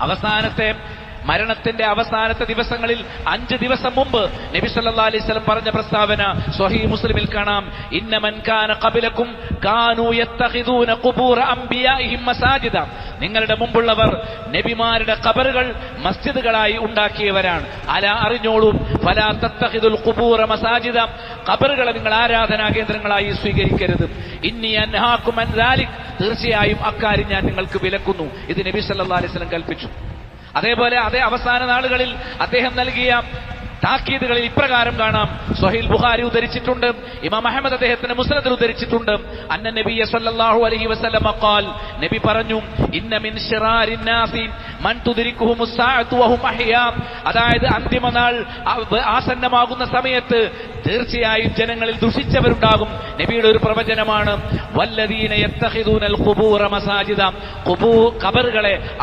അവസാനത്തെ മരണത്തിന്റെ അവസാനത്തെ ദിവസങ്ങളിൽ അഞ്ച് ദിവസം മുമ്പ് നബി സല്ലാ അലൈഹി സ്വലം പറഞ്ഞ പ്രസ്താവന സ്വഹി മുസ്ലിമിൽ കാണാം. ഇന്ന മൻ കാന ഖബലക്കും കാനു അംബിയാഇഹിം മസാജിദ. നിങ്ങളുടെ മുമ്പുള്ളവർ നബിമാരുടെ കബറുകൾ മസ്ജിദുകളായി ഉണ്ടാക്കിയവരാണ്. അല അറിഞ്ഞോളൂ. ഫലാ തത്തഹിദുൽ ഖുബൂർ മസാജിദ. ഖബറുകളെ നിങ്ങൾ ആരാധനാ കേന്ദ്രങ്ങളായി സ്വീകരിക്കരുത്. ഇന്നി അൻഹാക്കും തീർച്ചയായും അക്കാര്യം ഞാൻ നിങ്ങൾക്ക് വിലക്കുന്നു. ഇത് നബി സല്ലല്ലാഹു അലൈഹി വസല്ലം കൽപ്പിച്ചു. അതേപോലെ അതേ അവസാന നാളുകളിൽ അദ്ദേഹം നൽകിയ താക്കീതുകളിൽ ഇപ്രകാരം കാണാം. സൊഹീൽ ബുഹാരി ഉദ്ധരിച്ചിട്ടുണ്ട് ഇമാം അഹമ്മദ് അദ്ദേഹത്തിന്റെ മുസ്ലത്തിൽ ഉദ്ധരിച്ചിട്ടുണ്ട്. അന്ന നബിയ സല്ലല്ലാഹു അലൈഹി വസല്ലമ ഖാൽ നബി പറഞ്ഞു ഇന്ന മിൻ ശിറാരിൻ മൻ അതായത് അന്തിമ നാൾ ആസന്നമാകുന്ന സമയത്ത് തീർച്ചയായും ജനങ്ങളിൽ ദുഷിച്ചവരുണ്ടാകും. നബിയുടെ ഒരു പ്രവചനമാണ് വല്ലദീന യത്തഖിദൂനൽ ഖുബൂറ മസാജിദ. ഖബറുകളെ